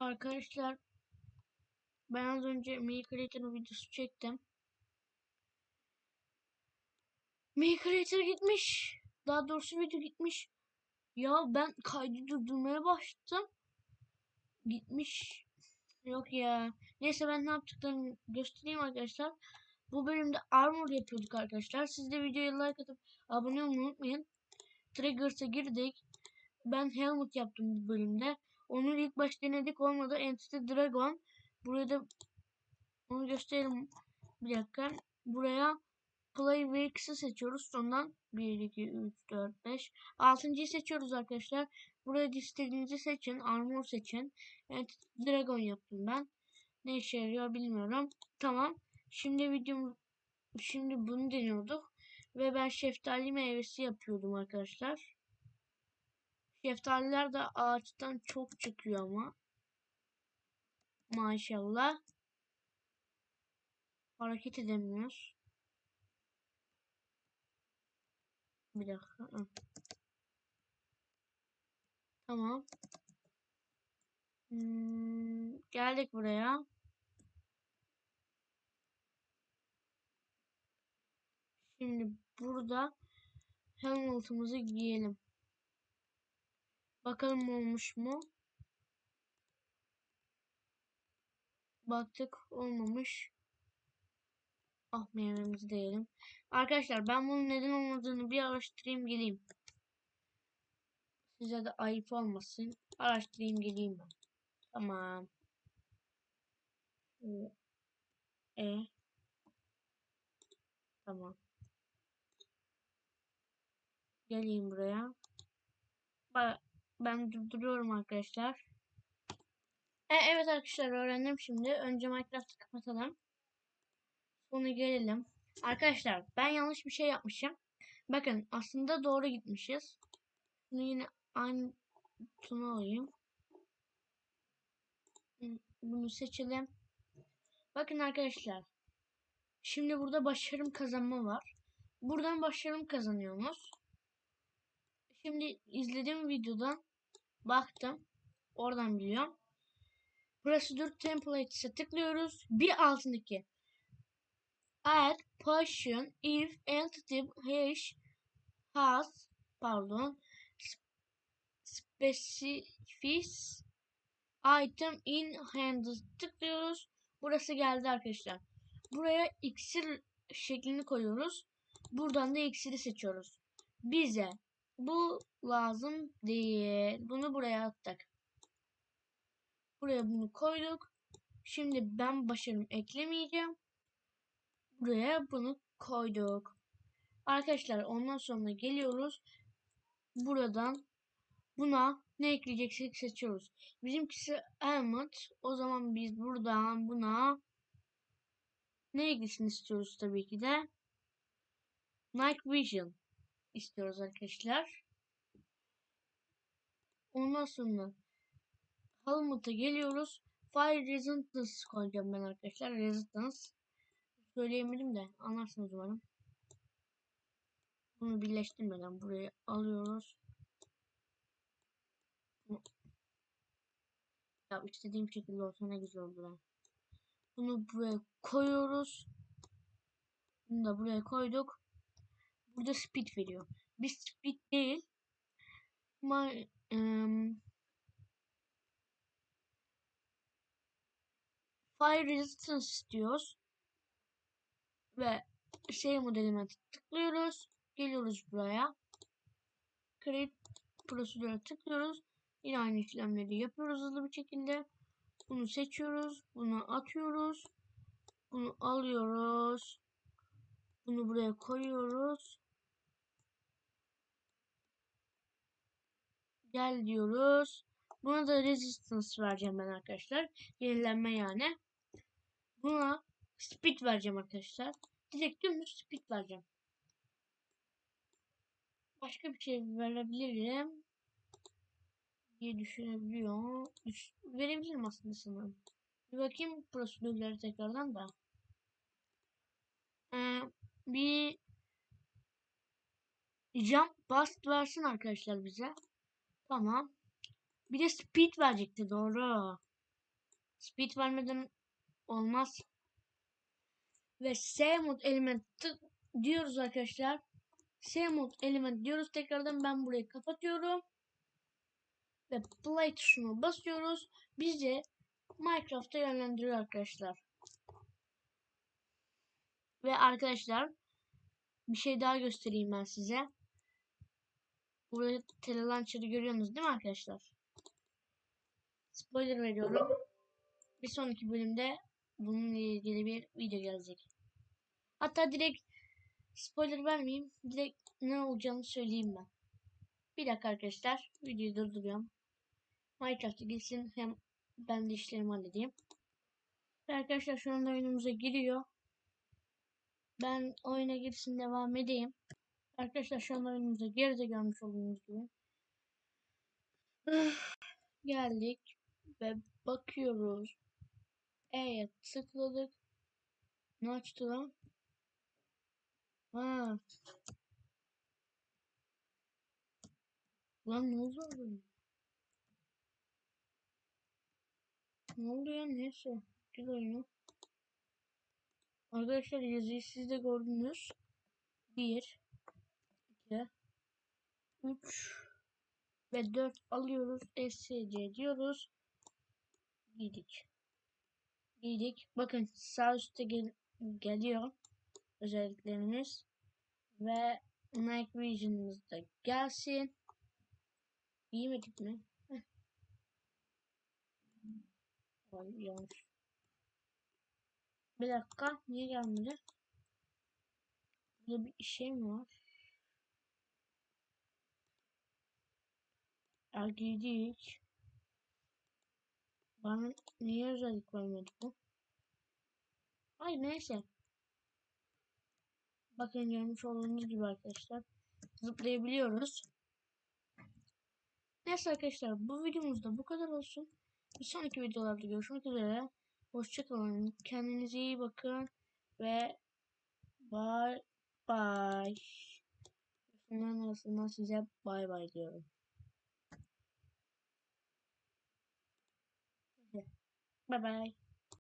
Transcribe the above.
Arkadaşlar ben az önce Creator'ın videosu çektim. Creator gitmiş. Daha doğrusu video gitmiş. Ya ben kaydı durdurmaya başladım. Gitmiş. Yok ya. Neyse ben ne yaptıklarını göstereyim arkadaşlar. Bu bölümde armor yapıyorduk arkadaşlar. Siz de videoya like atıp abone olmayı unutmayın. Triggers'a girdik. Ben helmet yaptım bu bölümde. Onu ilk baş denedik olmadı. Entity Dragon. Buraya da onu göstereyim. Bir dakika. Buraya Play X'i seçiyoruz. Sondan 1, 2, 3, 4, 5. 6.yı seçiyoruz arkadaşlar. Buraya istediğinizi seçin. Armor seçin. Entity Dragon yaptım ben. Ne işe yarıyor bilmiyorum. Tamam. Şimdi videom şimdi bunu deniyorduk. Ve ben şeftali meyvesi yapıyordum arkadaşlar. Şeftaliler de ağaçtan çok çıkıyor ama. Maşallah. Hareket edemiyoruz. Bir dakika. Tamam. Hmm, geldik buraya. Şimdi burada helmet'ımızı giyelim. Bakalım olmuş mu? Baktık olmamış. Ah meyvemizi de yiyelim. Arkadaşlar ben bunun neden olmadığını bir araştırayım geleyim. Size de ayıp olmasın. Araştırayım geleyim ben. Tamam. E. Tamam. Geleyim buraya. Bak ben durduruyorum arkadaşlar. E, evet arkadaşlar öğrendim şimdi. Önce Minecraft'ı kapatalım. Sonra gelelim. Arkadaşlar ben yanlış bir şey yapmışım. Bakın aslında doğru gitmişiz. Bunu yine aynı tunu alayım. Bunu seçelim. Bakın arkadaşlar. Şimdi burada başarım kazanma var. Buradan başarım kazanıyoruz. Şimdi izlediğim videodan baktım. Oradan biliyorum. Prosedür template'e tıklıyoruz. Bir altındaki add portion if entity hash has pardon specifies item in hand tıklıyoruz. Burası geldi arkadaşlar. Buraya iksir şeklini koyuyoruz. Buradan da iksiri seçiyoruz. Bize bu lazım değil. Bunu buraya attık. Buraya bunu koyduk. Şimdi ben başarım eklemeyeceğim. Buraya bunu koyduk. Arkadaşlar ondan sonra geliyoruz. Buradan buna ne ekleyeceksek seçiyoruz. Bizimkisi Elmut. O zaman biz buradan buna ne eklesin istiyoruz tabii ki de. Night Vision istiyoruz arkadaşlar. Ondan sonra Helmut'a geliyoruz. Fire Resistance koyacağım ben arkadaşlar. Resistance. Söyleyemedim de anlarsınız umarım. Bunu birleştirmeden buraya alıyoruz. Ya istediğim şekilde olsa ne güzel olur. Bunu buraya koyuyoruz. Bunu da buraya koyduk. Burada speed veriyor. Bir speed değil. My, um, fire resistance istiyoruz. Ve şey modeline tıklıyoruz. Geliyoruz buraya. Create prosedüre tıklıyoruz. Yine aynı işlemleri yapıyoruz hızlı bir şekilde. Bunu seçiyoruz. Bunu atıyoruz. Bunu alıyoruz. Bunu buraya koyuyoruz. Gel diyoruz. Buna da resistance vereceğim ben arkadaşlar. Yenilenme yani. Buna speed vereceğim arkadaşlar. Direkt dümdüz speed vereceğim. Başka bir şey verebilirim diye düşünebiliyorum. Düş verebilirim aslında sanırım. Bir bakayım prosedürleri tekrardan da. Ee, bir jump bust versin arkadaşlar bize. Tamam. Bir de speed verecekti doğru. Speed vermeden olmaz. Ve S mod element tık diyoruz arkadaşlar. S mod element diyoruz. Tekrardan ben burayı kapatıyorum. Ve play tuşuna basıyoruz. Bizi Minecraft'a yönlendiriyor arkadaşlar. Ve arkadaşlar bir şey daha göstereyim ben size. Burada telelauncher'ı görüyorsunuz değil mi arkadaşlar? Spoiler veriyorum. Bir sonraki bölümde bununla ilgili bir video gelecek. Hatta direkt spoiler vermeyeyim. Direkt ne olacağını söyleyeyim ben. Bir dakika arkadaşlar. Videoyu durduruyorum. Minecraft'a gitsin. Hem ben de işlerimi halledeyim. Ve arkadaşlar şu anda oyunumuza giriyor. Ben oyuna girsin devam edeyim. Arkadaşlar şu anda oyunumuza geride görmüş olduğunuz gibi. Geldik ve bakıyoruz. E'ye tıkladık. Ne açtı lan? Ha. Lan ne oldu? Ne oldu ya neyse. Gel oyunu. Arkadaşlar yazıyı siz de gördünüz. 1 2 3 ve 4 alıyoruz. SC diyoruz. Giydik. Giydik. Bakın sağ üstte gel geliyor özelliklerimiz. Ve Night Vision'ımız da gelsin. Giymedik mi? Heh. Ay. Bir dakika. Niye gelmedi? Burada bir şey mi var? Ya giydik. Bana niye özellik vermedi bu? Ay neyse. Bakın görmüş olduğunuz gibi arkadaşlar. Zıplayabiliyoruz. Neyse arkadaşlar bu videomuzda bu kadar olsun. Bir sonraki videolarda görüşmek üzere. Hoşçakalın. Kendinize iyi bakın. Ve bye bye. Bunların arasından size bye bye diyorum. Bye bye.